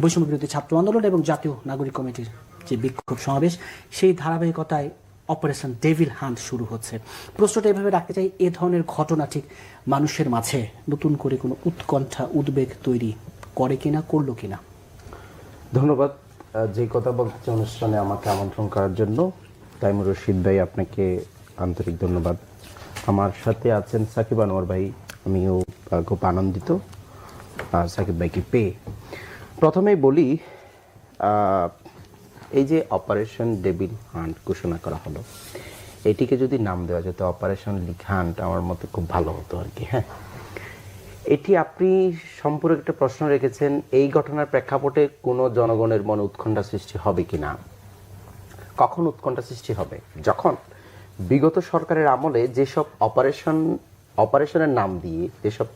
বৈষম্য বিরোধী ছাত্র আন্দোলন এবং জাতীয় নাগরিক কমিটির যে বিক্ষোভ সমাবেশ, সেই ধারাবাহিকতায় অপারেশন ডেভিল হান্ট শুরু হচ্ছে। প্রশ্নটা এভাবে রাখতে চাই, এ ধরনের ঘটনা ঠিক মানুষের মাঝে নতুন করে কোনো উৎকণ্ঠা, উদ্বেগ তৈরি করে কিনা, করল কিনা? ধন্যবাদ। যে কথা বলতে অনুষ্ঠানে আমাকে আমন্ত্রণ করার জন্য, তাইমুর রশিদ ভাই আপনাকে আন্তরিক ধন্যবাদ। আমার সাথে আছেন সাকিব আনোয়ার ভাই, আমিও খুব আনন্দিত। সাকিব ভাইকে পেয়ে প্রথমেই বলি এই যে অপারেশন ডেবিল হান্ট ঘোষণা করা হলো, এটিকে যদি নাম দেওয়া যেত অপারেশন লিক হান্ট আমার মতে খুব ভালো হতো আর কি হ্যাঁ। এটি আপনি সম্পর্কে একটা প্রশ্ন রেখেছেন, এই ঘটনার প্রেক্ষাপটে কোনো জনগণের মনে উৎকণ্ঠা সৃষ্টি হবে কিনা কখন উৎকণ্ঠা সৃষ্টি হবে? যখন বিগত সরকারের আমলে যেসব অপারেশন অপারেশনের নাম দিয়ে যেসব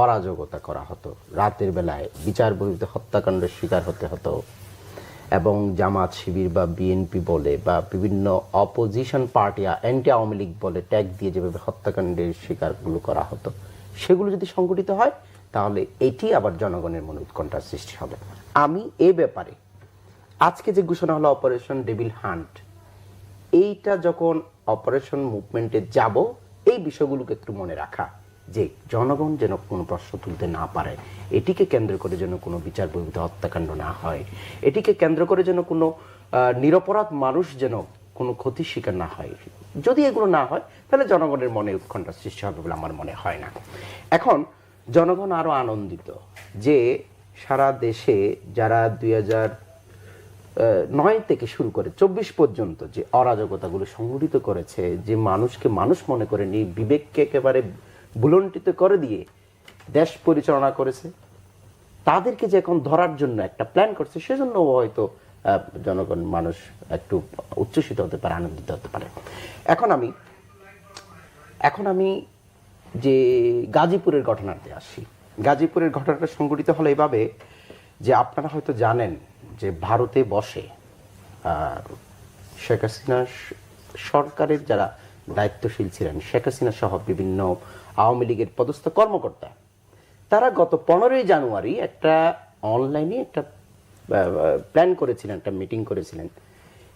অরাজকতা করা হতো। রাতের বেলায় বিচার বহির্ভূত হত্যাকাণ্ডের শিকার হতে হতো এবং জামাত শিবির বা বিএনপি বলে বা বিভিন্ন opposition party anti Awami League বলে ট্যাগ দিয়ে যেভাবে হত্যাকাণ্ডের শিকারগুলো করা হতো, সেগুলো যদি সংগঠিত হয়, তাহলে এটি আবার জনগণের মনে উৎকণ্ঠার সৃষ্টি হবে। আমি এ ব্যাপারে আজকে যে ঘোষণা হলো অপারেশন ডেভিল হান্ট এইটা যখন অপারেশন মুভমেন্টে যাব, এই বিষয়গুলোকে একটু মনে রাখা। যে জনগণ যেন কোনো প্রশ্ন তুলতে না পারে, এটিকে কেন্দ্র করে যেন কোনো বিচার বহির্ভূত হত্যাকাণ্ড না হয়, এটিকে কেন্দ্র করে যেন কোনো নিরপরাধ মানুষ যেন কোনো ক্ষতির শিকার না হয়। যদি এগুলো না হয়, তাহলে জনগণের মনে উৎকণ্ঠা সৃষ্টি হবে বলে আমার মনে হয় না। এখন, জনগণ আরও আনন্দিত যে সারা দেশে যারা দুই হাজার নয় থেকে শুরু করে চব্বিশ পর্যন্ত যে অরাজকতাগুলো সংগঠিত করেছে, যে মানুষকে মানুষ মনে করে নি বিবেককে একেবারে বুলন্টিত করে দিয়ে দেশ পরিচালনা করেছে। তাদেরকে যে এখন ধরার জন্য একটা প্ল্যান করছে, সেজন্য হয়তো জনগণ, মানুষ একটু উচ্ছ্বসিত হতে পারে, আনন্দিত হতে পারে। এখন আমি এখন আমি যে গাজীপুরের ঘটনাতে আসি। গাজীপুরের ঘটনাটা সংঘটিত হলো এভাবে যে আপনারা হয়তো জানেন যে ভারতে বসে শেখ হাসিনা সরকারের যারা দায়িত্বশীল ছিলেন, শেখ হাসিনা সহ বিভিন্ন আওয়ামী লীগের পদস্থ কর্মকর্তা। তারা গত পনেরোই জানুয়ারি একটা অনলাইনে একটা প্ল্যান করেছিলেন, একটা মিটিং করেছিলেন।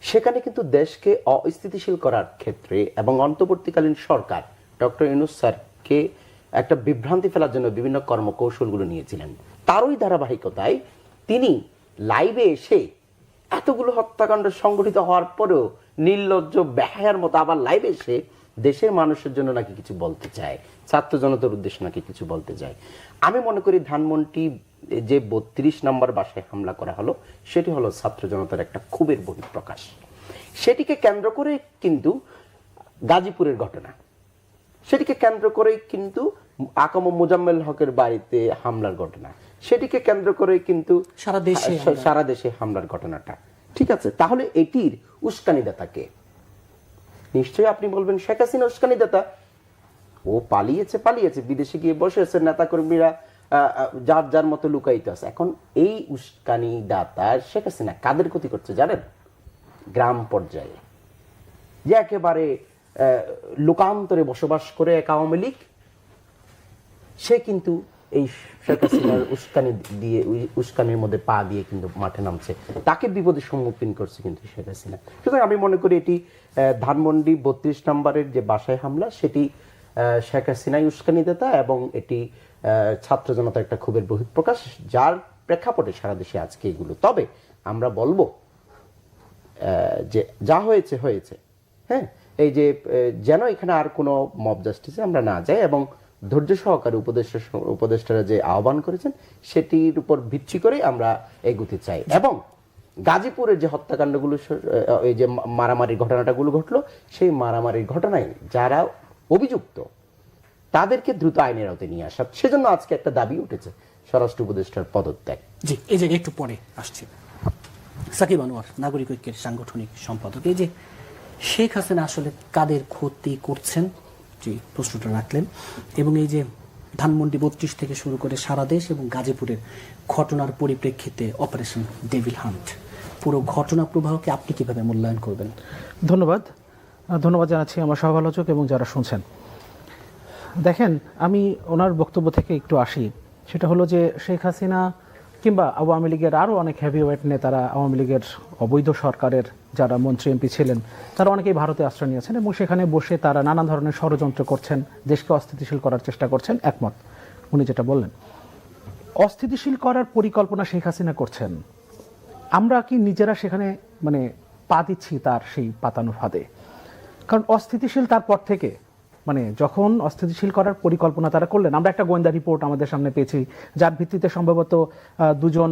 সেখানে কিন্তু দেশকে অস্থিতিশীল করার ক্ষেত্রে এবং অন্তর্বর্তীকালীন সরকার ডক্টর ইউনুস স্যারকে একটা বিভ্রান্তি ফেলার জন্য বিভিন্ন কর্মকৌশলগুলো নিয়েছিলেন। তারই ধারাবাহিকতায় তিনি লাইভে এসে এতগুলো হত্যাকাণ্ড সংগঠিত হওয়ার পরেও নির্লজ্জ বেহায়ার মতো আবার লাইভে এসে দেশের মানুষের জন্য নাকি কিছু বলতে চায় ছাত্র জনতার উদ্দেশ্যে নাকি কিছু বলতে চায়। আমি মনে করি ধানমন্ডি যে বত্রিশ নম্বর বাসায় হামলা করা হলো সেটি হলো ছাত্র জনতার একটা ক্ষোভের বহিঃপ্রকাশ। সেটিকে কেন্দ্র করে কিন্তু গাজীপুরের ঘটনা। সেটিকে কেন্দ্র করেই কিন্তু আকাম মোজাম্মেল হকের বাড়িতে হামলার ঘটনা। সেটিকে কেন্দ্র করে কিন্তু সারা দেশে সারা দেশে হামলার ঘটনাটা। ঠিক আছে তাহলে এটির উস্কানিদাতা কে? নিশ্চয়ই আপনি বলবেন, শেখ হাসিনা উস্কানিদাতা। ও পালিয়েছে পালিয়েছে, বিদেশে গিয়ে বসে আছে নেতা কর্মীরা যার যার মতো লুকাইতে আছে। এখন এই উস্কানি দাতা শেখ হাসিনা কাদের ক্ষতি করছে জানেন? গ্রাম পর্যায়ে। যে একেবারে লোকান্তরে বসবাস করে এক আওয়ামী লীগ, সে কিন্তু এই শেখ হাসিনার উস্কানি দিয়ে উস্কানির মধ্যে পা দিয়ে কিন্তু মাঠে নামছে। তাকে বিপদের সম্মুখীন করছে কিন্তু শেখ হাসিনা। সুতরাং আমি মনে করি এটি ধানমন্ডি বত্রিশ নম্বরের যে বাসায় হামলা, সেটি শেখ হাসিনাই উস্কানি দেতা এবং এটি ছাত্র জনতার একটা ক্ষোভের বহিঃপ্রকাশ, যার প্রেক্ষাপটে সারা দেশে আজকে এগুলো। তবে আমরা বলব যে যা হয়েছে হয়েছে। হ্যাঁ? এই যে যেন এখানে আর কোনো মব জাস্টিসে আমরা না যাই এবং ধৈর্য সহকারে উপদেষ্টা উপদেষ্টারা যে আহ্বান করেছেন, সেটির উপর ভিত্তি করে আমরা এগুতে চাই। এবং গাজীপুরের যে হত্যাকাণ্ডগুলো এই যে মারামারির ঘটনাটাগুলো ঘটলো, সেই মারামারির ঘটনায় যারা অভিযুক্ত, তাদেরকে দ্রুত আইনের আওতায় নিয়ে আসা। সেজন্য আজকে একটা দাবি উঠেছে স্বরাষ্ট্র উপদেষ্টার পদত্যাগ। জি, এই জায়গায় একটু পরে আসছি। সাকিব আনোয়ার, নাগরিক ঐক্যের সাংগঠনিক সম্পাদক। এই যে শেখ হাসিনা আসলে কাদের ক্ষতি করছেন? জি, প্রশ্নটা রাখলেন। এবং এই যে ধানমন্ডি বত্রিশ থেকে শুরু করে সারা দেশ এবং গাজীপুরের ঘটনার পরিপ্রেক্ষিতে অপারেশন ডেভিল হান্ট। পুরো ঘটনা প্রবাহকে আপনি কীভাবে মূল্যায়ন করবেন? ধন্যবাদ। ধন্যবাদ জানাচ্ছি আমার সমালোচক এবং যারা শুনছেন। দেখেন, আমি ওনার বক্তব্য থেকে একটু আসি। সেটা হলো যে শেখ হাসিনা কিংবা আওয়ামী লীগের আরও অনেক হেভিওয়েট নেতারা আওয়ামী লীগের অবৈধ সরকারের যারা মন্ত্রী এমপি ছিলেন, তারা অনেকেই ভারতে আশ্রয় নিয়েছেন এবং সেখানে বসে তারা নানা ধরনের ষড়যন্ত্র করছেন, দেশকে অস্থিতিশীল করার চেষ্টা করছেন, একমত। উনি যেটা বললেন, অস্থিতিশীল করার পরিকল্পনা শেখ হাসিনা করছেন। আমরা কি নিজেরা সেখানে মানে পা দিচ্ছি তার সেই পাতানো ফাঁদে? কারণ অস্থিতিশীল তারপর থেকে মানে যখন অস্থিতিশীল করার পরিকল্পনা তারা করলেন আমরা একটা গোয়েন্দা রিপোর্ট আমাদের সামনে পেয়েছি যার ভিত্তিতে সম্ভবত দুজন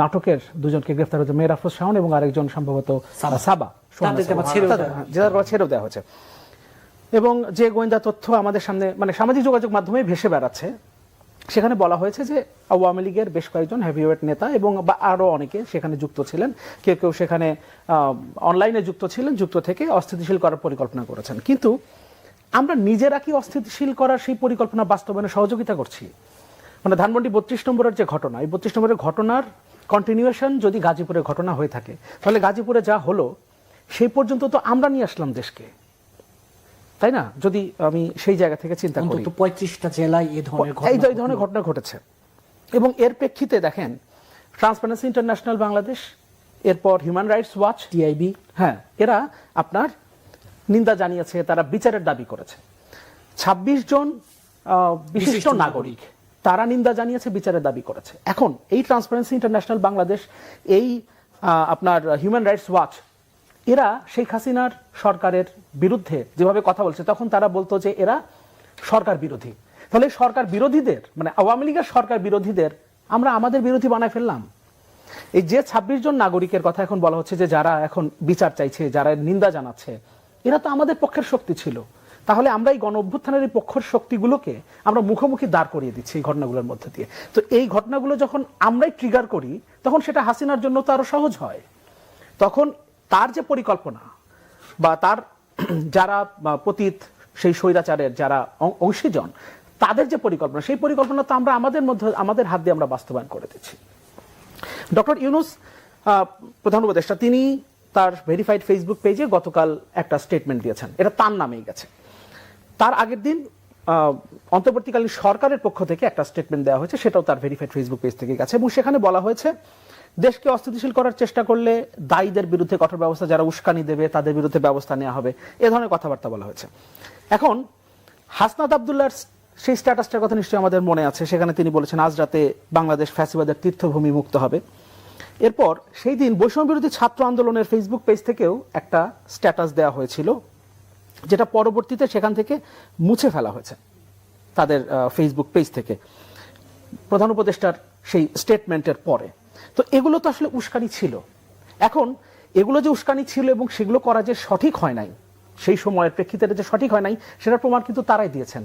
নাটকের দুজনকে গ্রেফতার হয়েছে মেয়ের আফরোজ শাওন এবং আরেকজন সম্ভবত সাবা। ছেড়েও দেওয়া হয়েছে। এবং যে গোয়েন্দা তথ্য আমাদের সামনে মানে সামাজিক যোগাযোগ মাধ্যমে ভেসে বেড়াচ্ছে সেখানে বলা হয়েছে যে আওয়ামী লীগের বেশ কয়েকজন হ্যাভিওয়েট নেতা এবং বা আরও অনেকে সেখানে যুক্ত ছিলেন। কেউ কেউ সেখানে অনলাইনে যুক্ত ছিলেন যুক্ত থেকে অস্থিতিশীল করার পরিকল্পনা করেছেন। কিন্তু আমরা নিজেরা কি অস্থিতিশীল করার সেই পরিকল্পনা বাস্তবায়নে সহযোগিতা করছি? মানে ধানমন্ডি বত্রিশ নম্বরের যে ঘটনা এই বত্রিশ নম্বরের ঘটনার কন্টিনিউয়েশন যদি গাজীপুরের ঘটনা হয়ে থাকে তাহলে গাজীপুরে যা হলো সেই পর্যন্ত তো আমরা নিয়ে আসলাম দেশকে। তাই না? যদি আমি সেই জায়গা থেকে চিন্তা করি। পঁয়ত্রিশটা জেলায় এ ধরনের ঘটনা এই ধরনের ঘটনা ঘটেছে। এবং এর প্রেক্ষিতে দেখেন ট্রান্সপারেন্সি ইন্টারন্যাশনাল বাংলাদেশ এরপর হিউম্যান রাইটস ওয়াচ টিআইবি হ্যাঁ এরা আপনার নিন্দা জানিয়েছে তারা বিচারের দাবি করেছে। ২৬ জন বিশিষ্ট নাগরিক। তারা নিন্দা জানিয়েছে বিচারের দাবি করেছে। এখন এই ট্রান্সপারেন্সি ইন্টারন্যাশনাল বাংলাদেশ এই আপনার হিউম্যান রাইটস ওয়াচ এরা শেখ হাসিনার সরকারের বিরুদ্ধে যেভাবে কথা বলছে তখন তারা বলতো যে এরা সরকার বিরোধী। তাহলে সরকার বিরোধীদের মানে আওয়ামী লীগের সরকার বিরোধীদের আমরা আমাদের বিরোধী বানায় ফেললাম। এই যে ২৬ জন নাগরিকের কথা এখন বলা হচ্ছে যে যারা এখন বিচার চাইছে যারা নিন্দা জানাচ্ছে এরা তো আমাদের পক্ষের শক্তি ছিল। তাহলে আমরা এই গণ অভ্যুত্থানের এই পক্ষের শক্তিগুলোকে আমরা মুখোমুখি দাঁড় করিয়ে দিচ্ছি এই ঘটনাগুলোর মধ্যে দিয়ে। তো এই ঘটনাগুলো যখন আমরাই ট্রিগার করি, তখন সেটা হাসিনার জন্য তো আরও সহজ হয়। তখন তার যে পরিকল্পনা বা তার যারা পতীত, সেই স্বৈরাচারের যারা অংশীজন, তাদের যে পরিকল্পনা, সেই পরিকল্পনা তো আমরা আমাদের মধ্যে, আমাদের হাত দিয়ে আমরা বাস্তবায়ন করে দিচ্ছি। ডক্টর ইউনুস প্রধান উপদেষ্টা, তিনি তার ভেরিফাইড ফেসবুক পেজে গতকাল একটা স্টেটমেন্ট দিয়েছেন। এটা তার নামেই গেছে। তার আগের দিন অন্তর্বর্তীকালীন সরকারের পক্ষ থেকে একটা স্টেটমেন্ট দেওয়া হয়েছে, সেটাও তার ভেরিফাইড ফেসবুক পেজ থেকে গেছে এবং সেখানে বলা হয়েছে, দেশকে অস্থিতিশীল করার চেষ্টা করলে দায়ীদের বিরুদ্ধে কঠোর ব্যবস্থা, যারা উস্কানি দেবে, তাদের বিরুদ্ধে ব্যবস্থা নেওয়া হবে, এ ধরনের কথাবার্তা বলা হয়েছে। এখন, হাসনাত আবদুল্লার সেই স্ট্যাটাসটার কথা নিশ্চয়ই আমাদের মনে আছে। সেখানে তিনি বলেছেন, আজ রাতে বাংলাদেশ ফ্যাসিবাদের তীর্থভূমি মুক্ত হবে। এরপর সেই দিন বৈষম্য বিরোধী ছাত্র আন্দোলনের ফেসবুক পেজ থেকেও একটা স্ট্যাটাস দেওয়া হয়েছিল, যেটা পরবর্তীতে সেখান থেকে মুছে ফেলা হয়েছে তাদের ফেসবুক পেজ থেকে। প্রধান উপদেষ্টার সেই স্টেটমেন্টের পরে। তো এগুলো তো আসলে উস্কানি ছিল। এখন এগুলো যে উস্কানি ছিল এবং সেগুলো করা যে সঠিক হয় নাই, সেই সময়ের প্রেক্ষিতে যে সঠিক হয় নাই, সেটার প্রমাণ কিন্তু তারাই দিয়েছেন।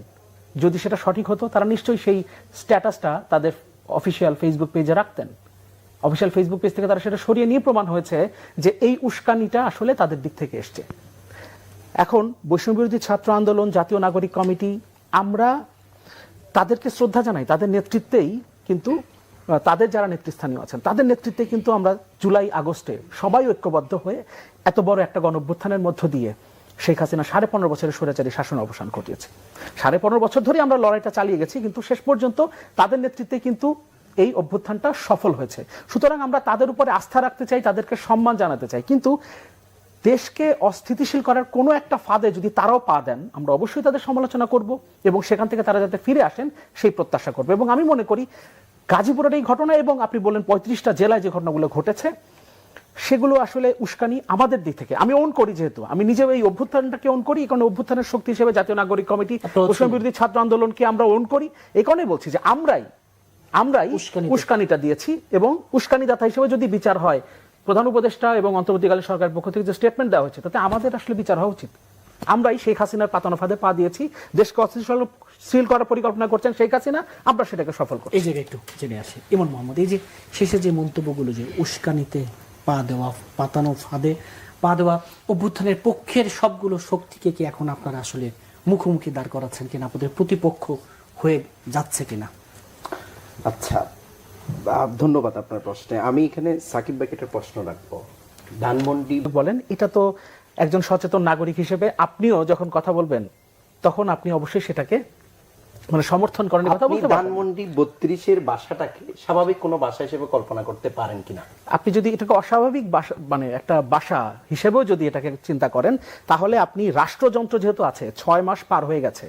যদি সেটা সঠিক হতো, তারা নিশ্চয়ই সেই স্ট্যাটাসটা তাদের অফিসিয়াল ফেসবুক পেজে রাখতেন। অফিসিয়াল ফেসবুক পেজ থেকে তারা সেটা সরিয়ে নিয়ে প্রমাণ হয়েছে যে এই উস্কানিটা আসলে তাদের দিক থেকে এসছে। এখন বৈষম্য বিরোধী ছাত্র আন্দোলন, জাতীয় নাগরিক কমিটি, আমরা তাদেরকে শ্রদ্ধা জানাই, তাদের নেতৃত্বেই কিন্তু তাদের যারা নেতৃস্থানীয় আছেন, তাদের নেতৃত্বে কিন্তু আমরা জুলাই আগস্টে সবাই ঐক্যবদ্ধ হয়ে এত বড় একটা গণ অভ্যুত্থানের মধ্য দিয়ে শেখ হাসিনা সাড়ে পনেরো বছরের স্বৈরাচারী শাসন অবসান ঘটিয়েছে। সাড়ে পনেরো বছর ধরে আমরা লড়াইটা চালিয়ে গেছি, কিন্তু শেষ পর্যন্ত তাদের নেতৃত্বে কিন্তু এই অভ্যুত্থানটা সফল হয়েছে। সুতরাং আমরা তাদের উপরে আস্থা রাখতে চাই তাদেরকে সম্মান জানাতে চাই। কিন্তু দেশকে অস্থিতিশীল করার কোনো একটা ফাঁদে যদি তারাও পা দেন আমরা অবশ্যই তাদের সমালোচনা করব এবং সেখান থেকে তারা যাতে ফিরে আসেন সেই প্রত্যাশা করব। এবং আমি মনে করি গাজীপুরের এই ঘটনা এবং আপনি বললেন পঁয়ত্রিশটা জেলায় যে ঘটনাগুলো ঘটেছে সেগুলো আসলে উস্কানি আমাদের দিক থেকে। আমি অন করি যেহেতু। আমি নিজেও এই অভ্যুত্থানটাকে অন করি। কারণে অভ্যুত্থানের শক্তি হিসেবে জাতীয় নাগরিক কমিটি বিরোধী ছাত্র আন্দোলনকে আমরা অন করি। এই কারণেই বলছি যে আমরাই আমরাই উস্কানি উস্কানিটা দিয়েছি এবং উস্কানিদাতা হিসেবে যদি বিচার হয় প্রধান উপদেষ্টা এবং অন্তর্বর্তীকালীন সরকারের পক্ষ থেকে যে স্টেটমেন্ট দেওয়া হয়েছে তাতে আমাদের আসলে বিচার হওয়া উচিত। আমরাই শেখ হাসিনার পাতানো ফাঁদে পা দিয়েছি দেশকে অস্থিতিশীল করার পরিকল্পনা করছেন শেখ হাসিনা আমরা সেটাকে সফল করছি। এই জায়গায় একটু জেনে আসি। ইমন মোহাম্মদ এই যে শেষে যে মন্তব্যগুলো যে উস্কানিতে পা দেওয়া পাতানো ফাঁদে পা দেওয়া অভ্যুত্থানের পক্ষের সবগুলো শক্তিকে কি এখন আপনারা আসলে মুখোমুখি দাঁড় করাচ্ছেন কিনা আপনাদের প্রতিপক্ষ হয়ে যাচ্ছে কিনা? আচ্ছা ধন্যবাদ আপনার প্রশ্নে। আমি এখানে সাকিব ভাইকে প্রশ্ন রাখব। ধানমন্ডি বলেন এটা তো একজন সচেতন নাগরিক হিসেবে আপনিও যখন কথা বলবেন তখন আপনি অবশ্যই সেটাকে মানে সমর্থন করেন কথা বলতে ধানমন্ডি বত্রিশের বাসাটাকে স্বাভাবিক কোনো বাসা হিসেবে কল্পনা করতে পারেন কিনা? আপনি যদি এটাকে অস্বাভাবিক বাসা মানে একটা বাসা হিসেবেও যদি এটাকে চিন্তা করেন তাহলে আপনি রাষ্ট্রযন্ত্র যেহেতু আছে ছয় মাস পার হয়ে গেছে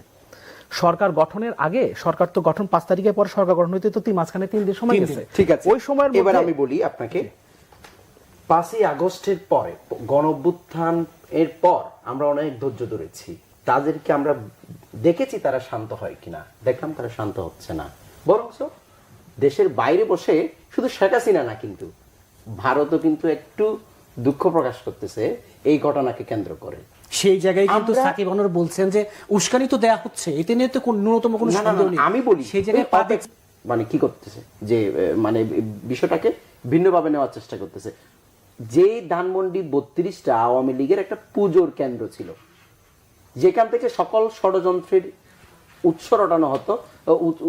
সরকার গঠনের আগে সরকার তো গঠন পাঁচ তারিখের পর সরকার গঠন হইতে তো তিন মাঝখানে তিন দিন সময় গেছে। ঠিক আছে। ওই সময়ের এবার আমি বলি আপনাকে পাঁচই আগস্টের পরে গণ এর পর আমরা অনেক ধৈর্য ধরেছি। তাদেরকে আমরা দেখেছি তারা শান্ত হয় কিনা। দেখলাম তারা শান্ত হচ্ছে না। বরং দেশের বাইরে বসে শুধু শেখ হাসিনা না কিন্তু ভারতও কিন্তু একটু দুঃখ প্রকাশ করতেছে এই ঘটনাকে কেন্দ্র করে। সেই জায়গায় কিন্তু সাকিব আনোয়ার বলছেন যে উস্কানি তো দেয়া হচ্ছে এতে নিয়ে তো কোন ন্যূনতম কোনো সন্দেহ নেই। আমি বলি সেই জায়গায় মানে কি করতেছে? যে মানে বিষয়টাকে ভিন্নভাবে নেওয়ার চেষ্টা করতেছে। যে ধানমন্ডি বত্রিশটা আওয়ামী লীগের একটা পুজোর কেন্দ্র ছিল যেখান থেকে সকল ষড়যন্ত্রের উৎস রটানো হতো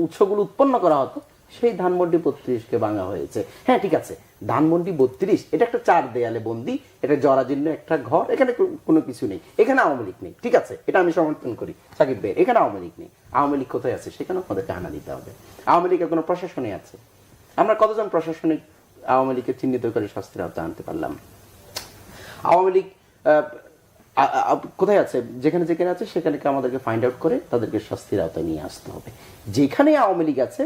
উৎসগুলো উৎপন্ন করা হতো সেই ধানমন্ডি বত্রিশকে ভাঙা হয়েছে। হ্যাঁ ঠিক আছে। ধানমন্ডি বত্রিশ, এটা একটা চার দেয়ালে বন্দি, এটা জরাজীর্ণ একটা ঘর, এখানে কোনো কিছু নেই। এখানে আওয়ামী লীগ নেই, ঠিক আছে? এটা আমি সমর্থন করি। সাকিব ভাই এখানে আওয়ামী লীগ নেই। আওয়ামী লীগ কোথায় আছে? সেখানে আমাদেরকে হানা দিতে হবে। আওয়ামী লীগের কোনো প্রশাসনে আছে। আমরা কতজন প্রশাসনিক আওয়ামী লীগকে চিহ্নিত করে শাস্তির আওতায় আনতে পারলাম? আওয়ামী লীগ কোথায় আছে? যেখানে যেখানে আছে, সেখানে আমাদেরকে ফাইন্ড আউট করে তাদেরকে শাস্তির আওতায় নিয়ে আসতে হবে। যেখানে আওয়ামী লীগ আছে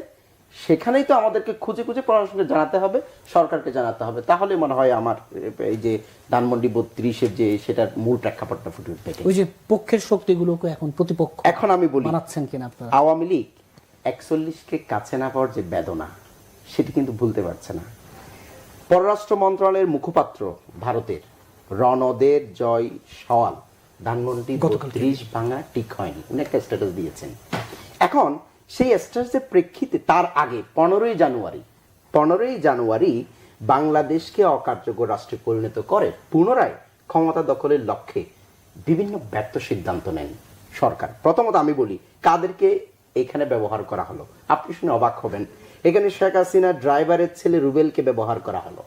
সেখানেই তো আমাদেরকে খুঁজে খুঁজে প্রশাসনকে জানাতে হবে সরকারকে জানাতে হবে। তাহলে মনে হয় আমার এই যে ধানমন্ডি বত্রিশের যে সেটার মূল প্রেক্ষাপটটা ফুটে উঠবে। ওই যে পক্ষের শক্তিগুলোকে এখন প্রতিপক্ষ এখন আমি বলি বানাচ্ছেন কিনা আপনারা? আওয়ামী লীগ একচল্লিশকে কাছে না পাওয়ার যে বেদনা সেটি কিন্তু ভুলতে পারছে না। পররাষ্ট্র মন্ত্রণালয়ের মুখপাত্র ভারতের রণদের জয় সওয়াল ধানমন্ডি বত্রিশ ভাঙা ঠিক হয়নি। উনি একটা স্ট্যাটাস দিয়েছেন। এখন সেই স্ট্যাটাসের প্রেক্ষিতে তার আগে পনেরোই জানুয়ারি পনেরোই জানুয়ারি বাংলাদেশকে অকার্যকর রাষ্ট্রে পরিণত করে, পুনরায় ক্ষমতা দখলের লক্ষ্যে বিভিন্ন ব্যর্থ সিদ্ধান্ত নেন সরকার। প্রথমত আমি বলি, কাদেরকে এখানে ব্যবহার করা হলো? আপনি শুনে অবাক হবেন। এখানে শেখ হাসিনা ড্রাইভারের ছেলে রুবেলকে ব্যবহার করা হলো।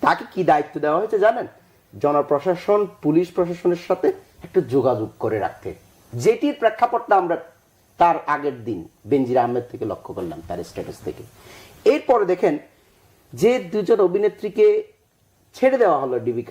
তাকে কি দায়িত্ব দেওয়া হয়েছে জানেন? জনপ্রশাসন, পুলিশ প্রশাসনের সাথে একটা যোগাযোগ করে রাখতে। যেটির প্রেক্ষাপটটা আমরা তার আগের দিন বেনজির আহমেদ থেকে লক্ষ্য করলাম তার স্ট্যাটাস থেকে এরপরে দেখেন যে দুজন অভিনেত্রীকে ছেড়ে দেওয়া হলো ডিবি